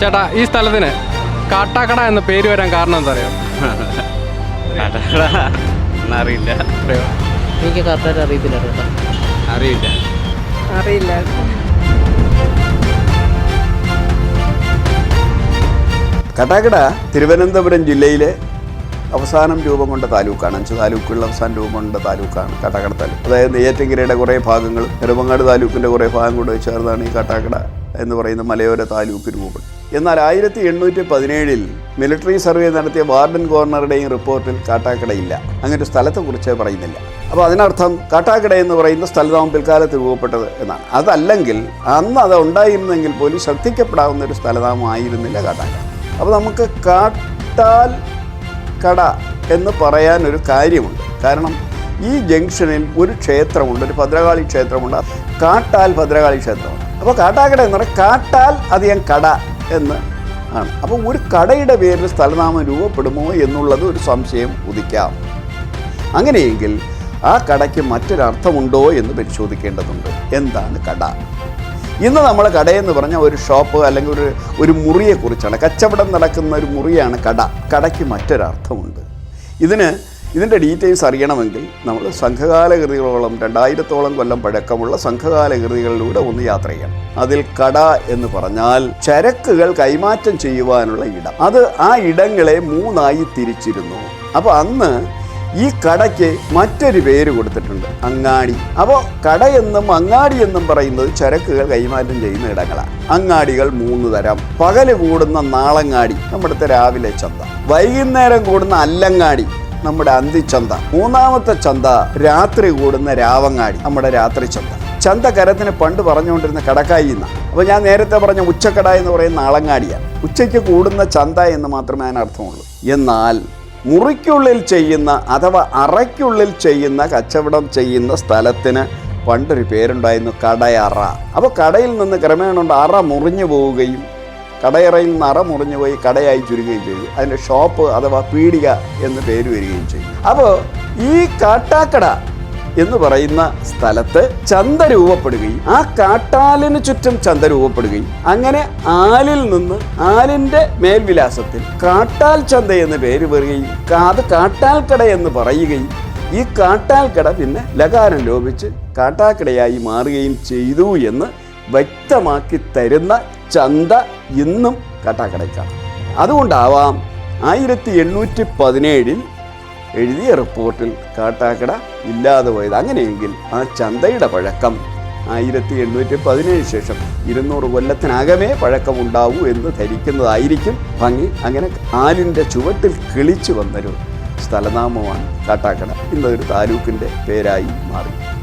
ചേട്ടാ ഈ സ്ഥലത്തിന് കാട്ടാക്കട എന്ന പേര് വരാൻ കാരണം എന്താ അറിയോ കാട്ടാക്കട? എന്നറിയില്ല. അറിയോ എനിക്ക് കറക്റ്റായിട്ട് അറിയത്തില്ല അറിയില്ല. അറിയില്ല. കട്ടാക്കട തിരുവനന്തപുരം ജില്ലയിലെ അവസാനം രൂപം കൊണ്ട താലൂക്കാണ്. അഞ്ച് താലൂക്കുകളിൽ അവസാനം രൂപം കൊണ്ട താലൂക്കാണ് കാട്ടാക്കട താലൂക്ക്. അതായത് നെയ്യാറ്റിൻകരയുടെ കുറേ ഭാഗങ്ങൾ നെടുമങ്ങാട് താലൂക്കിന്റെ കുറേ ഭാഗം കൊണ്ട് ചേർന്നാണ് ഈ കാട്ടാക്കട എന്ന് പറയുന്ന മലയോര താലൂക്ക് രൂപം. എന്നാൽ ആയിരത്തി എണ്ണൂറ്റി പതിനേഴിൽ മിലിറ്ററി സർവേ നടത്തിയ വാർഡൻ ഗവർണറുടെയും റിപ്പോർട്ടിൽ കാട്ടാക്കടയില്ല. അങ്ങനെ ഒരു സ്ഥലത്തെക്കുറിച്ച് പറയുന്നില്ല. അപ്പോൾ അതിനർത്ഥം കാട്ടാക്കട എന്ന് പറയുന്ന സ്ഥലതാവും പിൽക്കാലത്ത് രൂപപ്പെട്ടത് എന്നാണ്. അതല്ലെങ്കിൽ അന്ന് അത് ഉണ്ടായിരുന്നെങ്കിൽ പോലും ശ്രദ്ധിക്കപ്പെടാവുന്ന ഒരു സ്ഥലതാമായിരുന്നില്ല കാട്ടാക്കട. അപ്പോൾ നമുക്ക് കാട്ടാൽ കട എന്ന് പറയാൻ ഒരു കാര്യമുണ്ട്. കാരണം ഈ ജംഗ്ഷനിൽ ഒരു ക്ഷേത്രമുണ്ട് ഒരു ഭദ്രകാളി ക്ഷേത്രമുണ്ട്. കാട്ടാൽ ഭദ്രകാളി ക്ഷേത്രമുണ്ട്. അപ്പോൾ കാട്ടാക്കട എന്ന് പറഞ്ഞാൽ കാട്ടാൽ അധികം കട എന്ന് ആണ്. അപ്പോൾ ഒരു കടയുടെ പേരിൽ സ്ഥലനാമം രൂപപ്പെടുമോ എന്നുള്ളത് ഒരു സംശയം ഉദിക്കാം. അങ്ങനെയെങ്കിൽ ആ കടയ്ക്ക് മറ്റൊരർത്ഥമുണ്ടോ എന്ന് പരിശോധിക്കേണ്ടതുണ്ട്. എന്താണ് കട? ഇന്ന് നമ്മൾ കടയെന്ന് പറഞ്ഞാൽ ഒരു ഷോപ്പ് അല്ലെങ്കിൽ ഒരു ഒരു മുറിയെക്കുറിച്ചാണ്. കച്ചവടം നടക്കുന്ന ഒരു മുറിയാണ് കട. കടയ്ക്ക് മറ്റൊരർത്ഥമുണ്ട്. ഇതിന് ഇതിന്റെ ഡീറ്റെയിൽസ് അറിയണമെങ്കിൽ നമ്മൾ സംഘകാല കൃതികളോളം രണ്ടായിരത്തോളം കൊല്ലം പഴക്കമുള്ള സംഘകാല കൃതികളിലൂടെ ഒന്ന് യാത്ര ചെയ്യണം അതിൽ കട എന്ന് പറഞ്ഞാൽ ചരക്കുകൾ കൈമാറ്റം ചെയ്യുവാനുള്ള ഇടം. അത് ആ ഇടങ്ങളെ മൂന്നായി തിരിച്ചിരുന്നു. അപ്പോൾ അന്ന് ഈ കടയ്ക്ക് മറ്റൊരു പേര് കൊടുത്തിട്ടുണ്ട് അങ്ങാടി. അപ്പോൾ കട എന്നും അങ്ങാടി എന്നും പറയുന്നത് ചരക്കുകൾ കൈമാറ്റം ചെയ്യുന്ന ഇടങ്ങളാണ്. അങ്ങാടികൾ മൂന്ന് തരം. പകൽ കൂടുന്ന നാളങ്ങാടി നമ്മുടെ രാവിലെ ചന്ത. വൈകുന്നേരം കൂടുന്ന അല്ലങ്ങാടി നമ്മുടെ അന്തിച്ചന്ത മൂന്നാമത്തെ ചന്ത രാത്രി കൂടുന്ന രാവങ്ങാടി നമ്മുടെ രാത്രി ചന്ത. ചന്ത കരത്തിന് പണ്ട് പറഞ്ഞുകൊണ്ടിരുന്ന കടക്കായി എന്ന. അപ്പോൾ ഞാൻ നേരത്തെ പറഞ്ഞ ഉച്ചക്കട എന്ന് പറയുന്ന ആളങ്ങാടിയാണ് ഉച്ചയ്ക്ക് കൂടുന്ന ചന്ത എന്ന് മാത്രമേ അതിനർത്ഥമുള്ളൂ എന്നാൽ മുറിക്കുള്ളിൽ ചെയ്യുന്ന അഥവാ അറയ്ക്കുള്ളിൽ ചെയ്യുന്ന കച്ചവടം ചെയ്യുന്ന സ്ഥലത്തിന് പണ്ടൊരു പേരുണ്ടായിരുന്നു കടയറ. അപ്പോൾ കടയിൽ നിന്ന് ക്രമേണ അറ മുറിഞ്ഞു പോവുകയും കടയറയിൽ അറ മുറിഞ്ഞു പോയി കടയായി ചുരുങ്ങുകയും ചെയ്തു. അതിന്റെ ഷോപ്പ് അഥവാ പീടിക എന്ന് പേര് വരികയും ചെയ്തു. അപ്പോൾ ഈ കാട്ടാക്കട എന്ന് പറയുന്ന സ്ഥലത്ത് ചന്ത രൂപപ്പെടുകയും ആ കാട്ടാലിന് ചുറ്റും ചന്ത രൂപപ്പെടുകയും അങ്ങനെ ആലിൽ നിന്ന് ആലിന്റെ മേൽവിലാസത്തിൽ കാട്ടാൽ ചന്ത എന്ന് പേര് വരികയും അത് കാട്ടാൽക്കട എന്ന് പറയുകയും ഈ കാട്ടാൽക്കട പിന്നെ ലകാരം ലോപിച്ച് കാട്ടാക്കടയായി മാറുകയും ചെയ്തു എന്ന് വ്യക്തമാക്കി തരുന്ന ചന്ത ഇന്നും കാട്ടാക്കടയ്ക്കാണ് അതുകൊണ്ടാവാം ആയിരത്തി എണ്ണൂറ്റി പതിനേഴിൽ എഴുതിയ റിപ്പോർട്ടിൽ കാട്ടാക്കട ഇല്ലാതെ പോയത്. അങ്ങനെയെങ്കിൽ ആ ചന്തയുടെ പഴക്കം ആയിരത്തി എണ്ണൂറ്റി പതിനേഴ് ശേഷം ഇരുന്നൂറ് കൊല്ലത്തിനകമേ പഴക്കമുണ്ടാവൂ എന്ന് ധരിക്കുന്നതായിരിക്കും ഭംഗി. അങ്ങനെ ആലിന്റെ ചുവട്ടിൽ കിളിച്ചു വന്നൊരു സ്ഥലനാമമാണ് കാട്ടാക്കട. ഇന്നതൊരു താലൂക്കിന്റെ പേരായി മാറി.